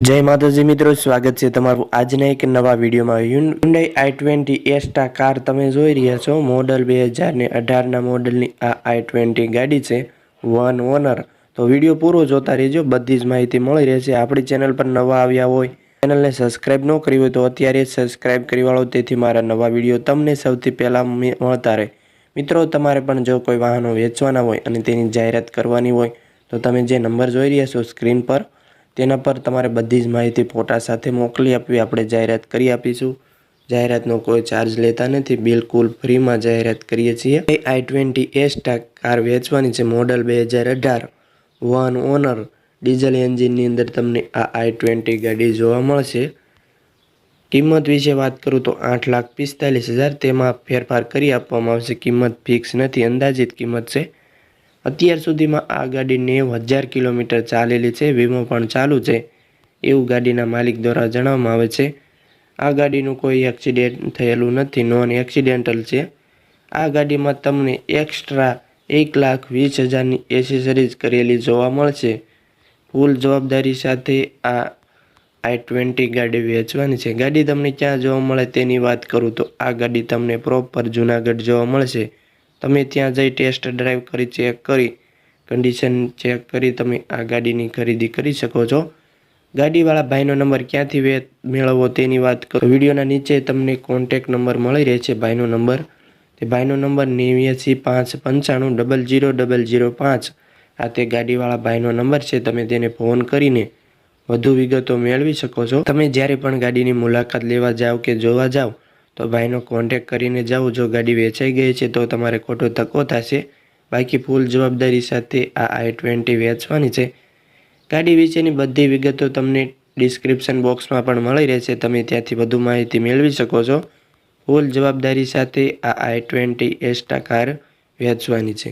જય માતાજી મિત્રો, સ્વાગત છે તમારું આજના એક નવા વિડીયોમાં. Hyundai i twenty Asta car તમે જોઈ રહ્યા છો. મોડલ બે હજારને અઢારના મોડલની આ આઈ ટ્વેન્ટી ગાડી છે વન ઓનર તો વીડિયો પૂરો જોતા રહેજો, બધી જ માહિતી મળી રહેશે. આપણી ચેનલ પર નવા આવ્યા હોય, ચેનલને સબસ્ક્રાઇબ ન કરી હોય તો અત્યારે સબસ્ક્રાઈબ કરી વાળો, તેથી મારા નવા વીડિયો તમને સૌથી પહેલાં મળતા રહે. મિત્રો, તમારે પણ જો કોઈ વાહનો વેચવાના હોય અને તેની જાહેરાત કરવાની હોય, તો તમે જે નંબર જોઈ રહ્યા છો સ્ક્રીન પર તેના પર તમારે બધી જ માહિતી ફોટા સાથે મોકલી આપવી. આપણે જાહેરાત કરી આપીશું. જાહેરાતનો કોઈ ચાર્જ લેતા નથી. બિલકુલ ફ્રીમાં જાહેરાત કરીએ છીએ. આઈ ટ્વેન્ટી એસ્ટા કાર વેચવાની છે. મોડલ બે હજાર અઢાર. વન ઓનર ડીઝલ એન્જિનની અંદર તમને આ આઈ ટ્વેન્ટી ગાડી જોવા મળશે. કિંમત વિશે વાત કરું તો આઠ લાખ પિસ્તાલીસ હજાર. તેમાં ફેરફાર કરી આપવામાં આવશે. કિંમત ફિક્સ નથી. અંદાજિત કિંમત છે અત્યાર સુધીમાં આ ગાડી નેવ હજાર કિલોમીટર ચાલેલી છે, વીમો પણ ચાલુ છે. એવું ગાડીના માલિક દ્વારા જણાવવામાં આવે છે. આ ગાડીનું કોઈ એક્સિડેન્ટ થયેલું નથી નોન એક્સિડેન્ટલ છે. આ ગાડીમાં તમને એક્સ્ટ્રા એક લાખ વીસ હજારની એસેસરીઝ કરેલી જોવા મળશે. ફૂલ જવાબદારી સાથે આ આઈ ટ્વેન્ટી ગાડી વેચવાની છે. ગાડી તમને ક્યાં જોવા મળે તેની વાત કરું તો આ ગાડી તમને પ્રોપર જુનાગઢ જોવા મળશે. તમે ત્યાં જઈ ટેસ્ટ ડ્રાઈવ કરી ચેક કરી કન્ડિશન ચેક કરી તમે આ ગાડીની ખરીદી કરી શકો છો. ગાડીવાળા ભાઈનો નંબર ક્યાંથી મેળવવો તેની વાત કરો. વિડીયોના નીચે તમને કોન્ટેક નંબર મળી રહે છે ભાઈનો નંબર. તે ભાઈનો નંબર નેવ્યાસી પાંચ પંચાણું ડબલ જીરો ડબલ જીરો પાંચ. આ તે ગાડીવાળા ભાઈનો નંબર છે, તમે તેને ફોન કરીને વધુ વિગતો મેળવી શકો છો. તમે જ્યારે પણ ગાડીની મુલાકાત લેવા જાઓ કે જોવા જાઓ તો ભાઈનો કોન્ટેક કરીને જાઓ જો ગાડી વેચાઈ ગઈ છે તો તમારે ખોટો ધક્કો થશે. બાકી ફૂલ જવાબદારી સાથે આ આઈ ટ્વેન્ટી વેચવાની છે. ગાડી વિશેની બધી વિગતો તમને ડિસ્ક્રિપ્શન બોક્સમાં પણ મળી રહેશે. તમે ત્યાંથી વધુ માહિતી મેળવી શકો છો. ફૂલ જવાબદારી સાથે આ આઈ ટ્વેન્ટી એસ્ટા કાર વેચવાની છે.